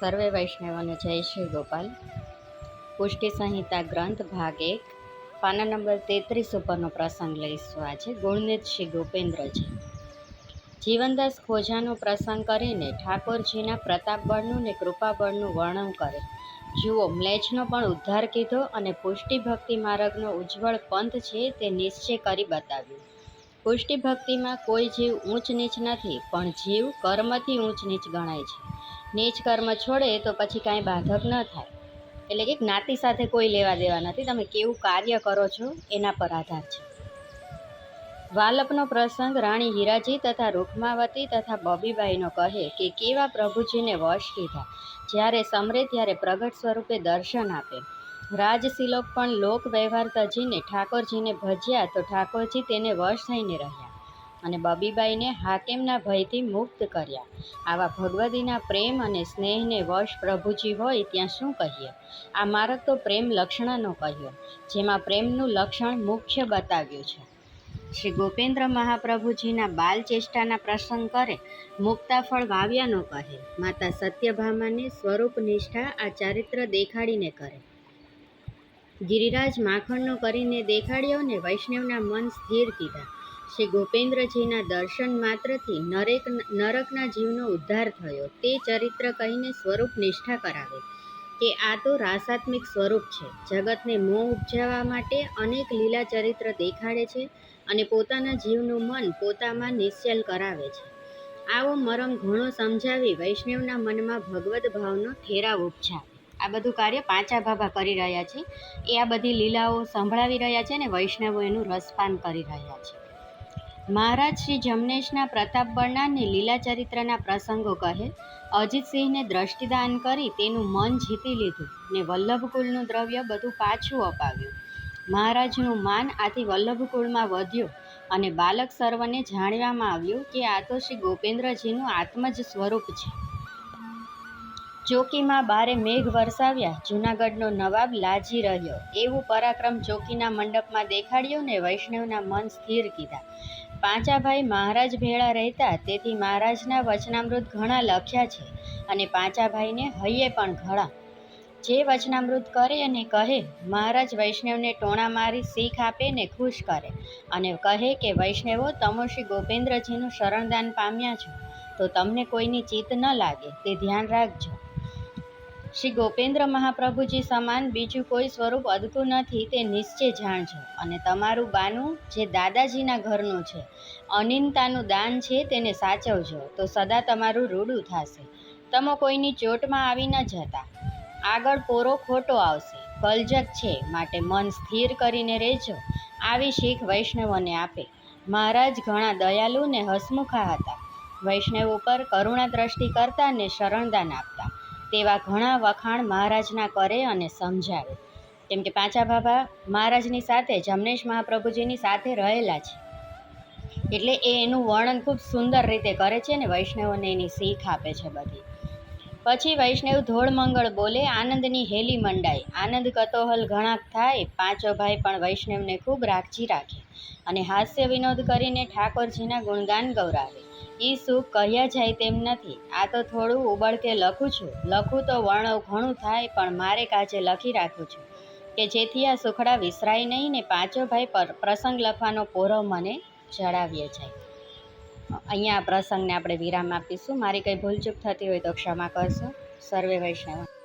સર્વે વૈષ્ણવોને જય શ્રી ગોપાલ. પુષ્ટિ સંહિતા ગ્રંથ ભાગ એક, પાના નંબર તેત્રીસ ઉપરનો પ્રસંગ લઈશું આજે. ગુણનિત શ્રી ગોપેન્દ્રજી. જીવનદાસ ખોજાનો પ્રસંગ કરીને ઠાકોરજીના પ્રતાપબળનું ને કૃપાબળનું વર્ણન કરે. જુઓ, મ્લેચ્છનો પણ ઉદ્ધાર કીધો અને પુષ્ટિ ભક્તિ માર્ગનો ઉજ્જવળ પંથ છે તે નિશ્ચય કરી બતાવ્યું. પુષ્ટિ ભક્તિમાં કોઈ જીવ ઊંચ નીચ નથી, પણ જીવ કર્મથી ઊંચ નીચ ગણાય છે. નીચ કર્મ છોડે તો પછી કાંઈ બાધક ન થાય. એટલે કે જ્ઞાતિ સાથે કોઈ લેવા દેવા નથી. તમે કેવું કાર્ય કરો છો એના પર આધાર છે. વાલપનો પ્રસંગ રાણી હીરાજી તથા રૂખમાવતી તથા બબીબાઈનો કહે કે કેવા પ્રભુજીને વશ કીધા. જ્યારે સમરે ત્યારે પ્રગટ સ્વરૂપે દર્શન આપે. રાજશિલોક પણ લોક વ્યવહાર તજીને ઠાકોરજીને ભજ્યા તો ઠાકોરજી તેને વશ થઈને રહ્યા. અને બબીબાઈને હાકેમના ભયથી મુક્ત કર્યા. આવા ભગવતીના પ્રેમ અને સ્નેહને વશ પ્રભુજી હોય ત્યાં શું કહીએ? આ મારક તો પ્રેમ લક્ષણનો કહ્યો, જેમાં પ્રેમનું લક્ષણ મુખ્ય બતાવ્યું છે. શ્રી ગોપેન્દ્ર મહાપ્રભુજીના બાલ ચેષ્ટાના પ્રસંગ કરે, મુક્તાફળ વાવ્યાનો કહે, માતા સત્યભામાને સ્વરૂપ નિષ્ઠા આ ચારિત્ર દેખાડીને કરે. ગિરિરાજ માખણનો કરીને દેખાડ્યો ને વૈષ્ણવના મન સ્થિર કીધા. શ્રી ગોપેન્દ્રજીના દર્શન માત્રથી નરેક નરકના જીવનો ઉદ્ધાર થયો. તે ચરિત્ર કહીને સ્વરૂપ નિષ્ઠા કરાવે કે આ તો રાસાત્મિક સ્વરૂપ છે. જગતને મોહ ઉપજાવવા માટે અનેક લીલા ચરિત્ર દેખાડે છે અને પોતાના જીવનું મન પોતામાં નિશ્ચલ કરાવે છે. આવો મરમ ઘણો સમજાવી વૈષ્ણવના મનમાં ભગવદ ભાવનો ઠેરાવ ઉપજાવે. આ બધું કાર્ય પાંચા ભાભા કરી રહ્યા છે. એ આ બધી લીલાઓ સંભળાવી રહ્યા છે અને વૈષ્ણવો એનું રસપાન કરી રહ્યા છે. મહારાજ શ્રી જમનેશના પ્રતાપ બળના લીલા ચરિત્રના પ્રસંગો કહે, અજીતસિંહને દ્રષ્ટિદાન કરી તેનું મન જીતી લીધું ને વલ્લભકુળનું દ્રવ્ય બધું પાછું અપાવ્યું. મહારાજનું માન આથી વલ્લભકુળમાં વધ્યું અને બાલક સર્વને જાણવામાં આવ્યું કે આ તો શ્રી ગોપેન્દ્રજીનું આત્મજ સ્વરૂપ છે. ચોકીમાં બારે મેઘ વરસાવ્યા. જૂનાગઢનો નવાબ લાજી રહ્યો. એવું પરાક્રમ ચોકીના મંડપમાં દેખાડ્યું ને વૈષ્ણવના મન સ્થિર કીધા. પાંચાભાઈ મહારાજ ભેળા રહેતા, તેથી મહારાજના વચનામૃત ઘણા લખ્યા છે અને પાંચાભાઈને હૈયે પણ ઘણા. જે વચનામૃત કરે અને કહે, મહારાજ વૈષ્ણવને ટોણા મારી શીખ આપે ને ખુશ કરે અને કહે કે, વૈષ્ણવો, તમો શ્રી ગોપેન્દ્રજીનું શરણદાન પામ્યા છો. તો તમને કોઈની ચિત્ત ન લાગે. તે ધ્યાન રાખજો. શ્રી ગોપેન્દ્ર મહાપ્રભુજી સમાન બીજું કોઈ સ્વરૂપ અદકું નથી, તે નિશ્ચય જાણજો અને તમારું બાનું, જે દાદાજીના ઘરનું છે, અનિંતાનું દાન છે, તેને સાચવજો, તો સદા તમારું રૂડું થશે. તમે કોઈની ચોટમાં આવી ન જતા. આગળ પોરો ખોટો આવશે. કલજક છે, માટે મન સ્થિર કરીને રહેજો. આવી શીખ વૈષ્ણવોને આપે. મહારાજ ઘણા દયાલુ ને હસમુખા હતા. વૈષ્ણવ ઉપર કરુણા દ્રષ્ટિ કરતા ને શરણદાન આપતા. તેવા ઘણા વખાણ મહારાજના કરે અને સમજાવે. કેમ કે પાંચા બાબા મહારાજની સાથે જમનેશ મહાપ્રભુજીની સાથે રહેલા છે. એટલે એ એનું વર્ણન ખૂબ સુંદર રીતે કરે છે ને વૈષ્ણવોને એની શીખ આપે છે બધી. પછી વૈષ્ણવ ધોળ મંગળ બોલે, આનંદની હેલી મંડાય આનંદ કતોહલ ઘણા થાય, પાંચો ભાઈ પણ વૈષ્ણવને ખૂબ રાખજી રાખે. અને હાસ્ય વિનોદ કરીને ઠાકોરજીના ગુણગાન ગૌરાવે. એ સુખ કહ્યા જાય તેમ નથી. આ તો થોડું ઉબળકે લખું છું. લખું તો વર્ણવ ઘણું થાય, પણ મારે કાજે લખી રાખું છું. કે જેથી આ સુખડા વિસરાય નહીં ને પાંચો ભાઈ પર પ્રસંગ લખવાનો પોરો મને જણાવીએ જાય. અહીંયા પ્રસંગને આપણે વિરામ આપીશું. મારી કંઈ ભૂલચૂક થતી હોય તો ક્ષમા કરશો. સર્વે વૈષ્ણવ.